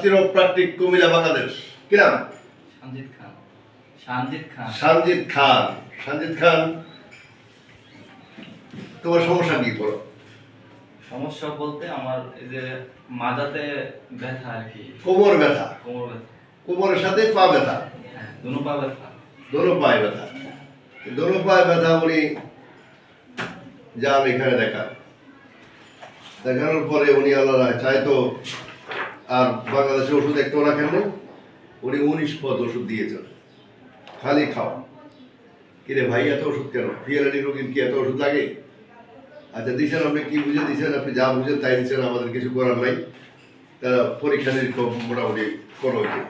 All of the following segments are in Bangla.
চিরপ্রাকৃতিক কুমিল্লা বাংলাদেশ। কি নাম? সঞ্জিত খান। সঞ্জিত খান। তোমার সমস্যা কি বলো? সমস্যা বলতে আমার এই যে মাজাতে ব্যথা আর কি। কোমর ব্যথা। কোমর ব্যথা। কোমরের সাথে পা ব্যথা। হ্যাঁ দুনো পা ব্যথা। দোনো পায়ে ব্যথা। দোনো পায়ে ব্যথা উনি যান এখানে দেখা দেখানোর পরে উনি আল্লাহ চাই তো আর বাংলাদেশে ওষুধ একটাও রাখেন না উনি উনিশ পদ ওষুধ দিয়েছেন। খালি খাওয়া। কিরে ভাই, এত ওষুধ কেন? পিয়ারানি রোগীর কি এত ওষুধ লাগে? আচ্ছা দিচ্ছেন আপনি কি বুঝে দিচ্ছেন আপনি যা বুঝেন তাই দিচ্ছেন আমাদের কিছু করার নাই। তারা পরীক্ষা নিরীক্ষা মোটামুটি করা উচিত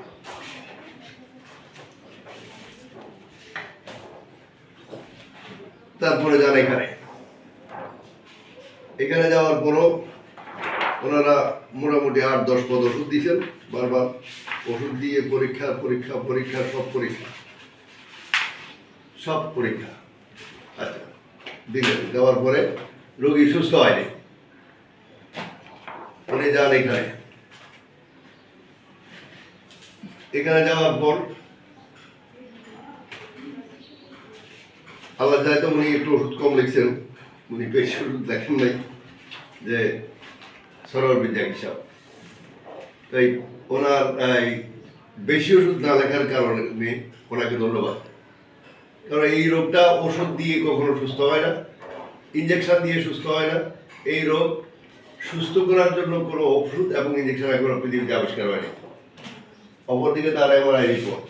তারপরে যান এখানে। এখানে যাওয়ার পরও ওনারা মোটামুটি আট, দশ পদ ওষুধ দিয়েছেন, বারবার ওষুধ দিয়ে পরীক্ষা পরীক্ষা পরীক্ষা, সব পরীক্ষা। সব পরীক্ষা। আচ্ছা দিলেন, দেওয়ার পরে রোগী সুস্থ হয়নি। উনি যান এখানে। এখানে যাওয়ার পর আল্লাহ তো উনি একটু ওষুধ কম লিখছেন। উনি বেশি ওষুধ লেখেন নাই যে সরল বিদ্যা হিসাব তাই ওনার বেশি ওষুধ না লেখার কারণে ওনাকে ধন্যবাদ। কারণ এই রোগটা ওষুধ দিয়ে কখনো সুস্থ হয় না ইঞ্জেকশন দিয়ে সুস্থ হয় না। এই রোগ সুস্থ করার জন্য কোনো ওষুধ এবং ইঞ্জেকশন এখনও পৃথিবীতে আবিষ্কার হয়নি। অপরদিকে তার এমআরআই রিপোর্ট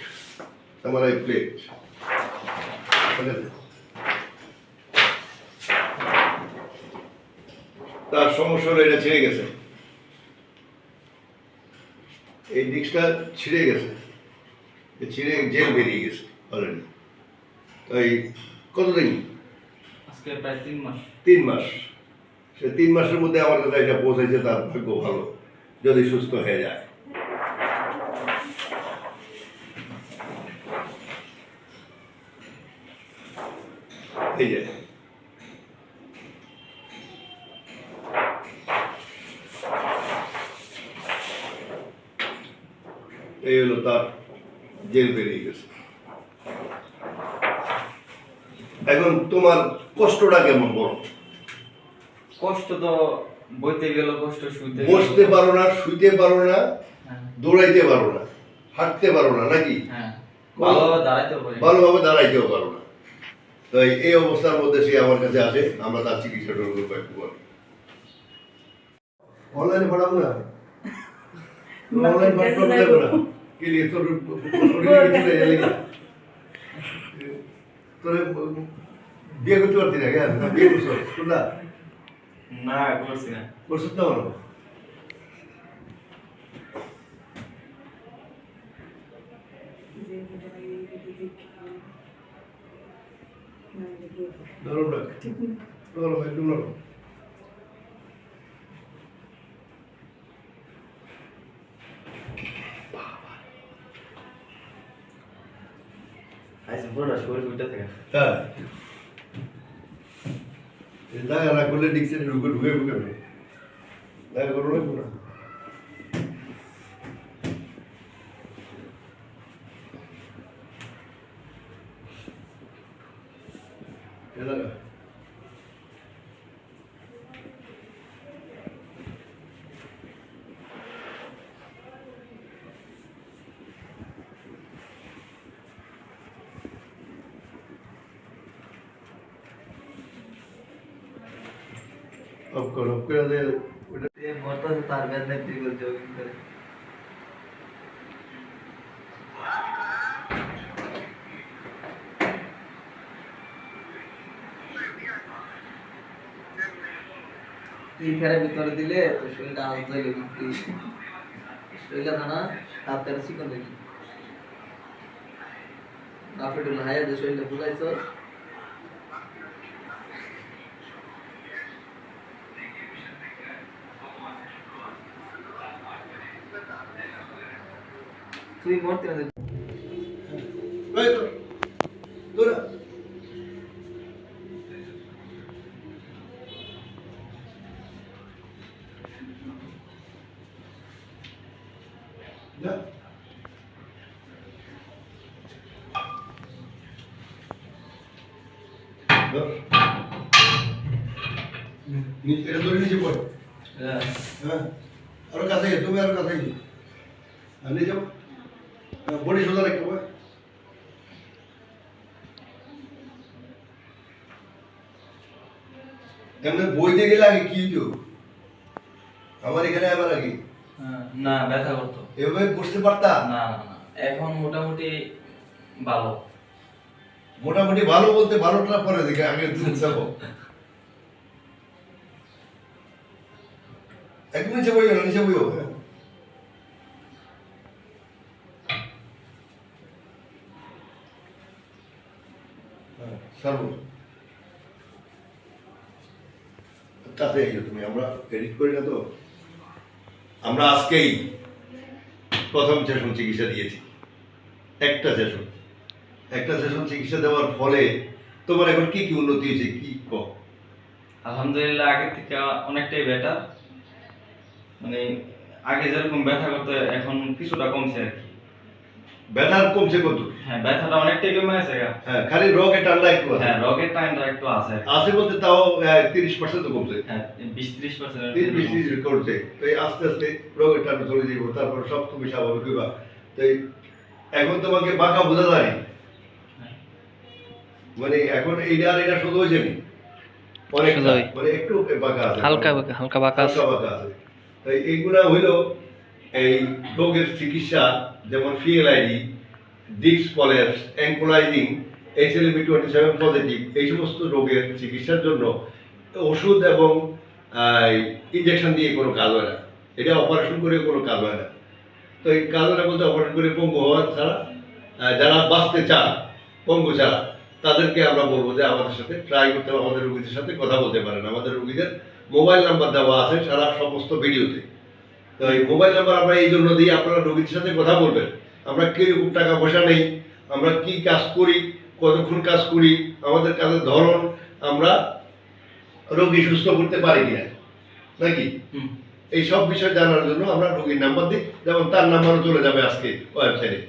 এমআরআই প্লেট তার সমস্যা হলো এটা ছিঁড়ে গেছে। এই ডিস্কটা ছিঁড়ে গেছে। ছিঁড়ে জেল বেরিয়ে গেছে অলরেডি তাই কতদিন? আজকে প্রায় তিন মাস। তিন মাস। সে তিন মাসের মধ্যে আমার কাছে এটা পৌঁছেছে তার ভাগ্য ভালো যদি সুস্থ হয়ে যায়। এই যে। এই হলো তার জেল বেরিয়ে গেছে। এখন তোমার কষ্টটা কেমন বলো? কষ্ট তো বইতে গেল কষ্ট শুইতে বসতে পারো না শুইতে পারো না হ্যাঁ। দৌড়াইতে পারো না হাঁটতে পারো না নাকি? হ্যাঁ। ভালোভাবে দাঁড়াইতেও ভালোভাবে দাঁড়াইতেও পারো না। তো এই- অবস্থার মধ্যে সে আমার কাছে আসে আমরা তার চিকিৎসাটা করব একটু পরে অনলাইনে পড়াবো না? অনলাইন পড়াবো না? কে লিয়ে তোর জানি না। তোরে বিয়ে করতে পারতি না কেন না বিয়ে করছ? শুনলা? না করছি না। করছিস না বলো? নরম রাখ নরম একদম নরম হ্যাঁ। দেখা না করলে ডিকশনে ঢুকে ঢুকে ঢুকে দেখা করো না। কোনো অফ করো করে দে। ওটা মরতে তার বেদনা তুই করে জগিং করে? তিন ফেরে ভিতরে দিলে তো শরীরটা গেল শরীরটা না আপনি হায়া যে শরীরটা বুঝাইছ তুই মরতে না এই তো তোরা যা ধর। নিচে এটা ধরে নিচে পড় হ্যাঁ হ্যাঁ আরও কাছে গিয়ে, তুমি আরও কাছে গিয়ে। আর নিয়ে যাও হ্যাঁ, বডি সোজা রাখতে হবে এমনি বইতে গেলে আগে কি হইতো আমার এখানে আবার আগে না ব্যথা করতো এভাবে বসতে পারতা না না এখন মোটামুটি ভালো। মোটামুটি ভালো বলতে ভালোটা পরে দেখে আগে যাব একটু নিচে বইও না নিচে বইও তাতে তুমি আমরা এডিট করি না তো আমরা আজকেই প্রথম সেশন চিকিৎসা দিয়েছি একটা সেশন একটা সেশন চিকিৎসা দেওয়ার ফলে তোমার এখন কি কি উন্নতি হয়েছে কি ক আলহামদুলিল্লাহ আগের থেকে অনেকটাই বেটার মানে আগে যেরকম ব্যথা করতো এখন কিছুটা কমছে আর কি। ব্যথার কমছে কত? হ্যাঁ ব্যথাটা অনেকটাই কমে গা। হ্যাঁ খালি রগে ঠান্ডা একটু আছে। হ্যাঁ রগের টাইমটা একটু আছে। আছে বলতে তাও তিরিশ পার্সেন্ট কমছে। হ্যাঁ বিশ ত্রিশ পার্সেন্ট তিরিশ বিশ তিরিশ করছে তো এই আস্তে আস্তে রোগের ঠান্ডা চলে যাব তারপর সব তুমি স্বাভাবিক হইবা। তো এখন তোমাকে বাঁকা বোঝা যায় মানে এখন এইটা আর এটা শুধু হয়েছে নি? অনেক মানে একটু বাঁকা আছে। হালকা বাঁকা হালকা বাঁকা আছে। এইগুলা হইল এই রোগের চিকিৎসা, যেমন ফিএলআইডি ডিক্স collapse ankylosing HLA twenty seven positive এই সমস্ত রোগের চিকিৎসার জন্য ওষুধ এবং ইঞ্জেকশন দিয়ে কোনো কাজ হয় না। এটা অপারেশন করে কোনো কাজ হয় না। তো এই কাজ হয় বলতে অপারেশন করে পঙ্গু হওয়া ছাড়া যারা বাঁচতে চান, পঙ্গু ছাড়া, তাদেরকে আমরা বলব যে আমাদের সাথে ট্রাই করতে হবে, আমাদের রোগীদের সাথে কথা বলতে পারেন। আমাদের রোগীদের মোবাইল নাম্বার দেওয়া আছে সারা সমস্ত ভিডিওতে। তো এই মোবাইল নাম্বার আমরা এই জন্য দিই আপনারা রোগীদের সাথে কথা বলবেন। আমরা কীরকম টাকা পয়সা নেই আমরা কি কাজ করি কতক্ষণ কাজ করি আমাদের কাজের ধরন আমরা রোগী সুস্থ করতে পারি কিনা নাকি? এই সব বিষয় জানার জন্য আমরা রোগীর নাম্বার দিই যেমন তার নাম্বারও চলে যাবে আজকে ওয়েবসাইটে।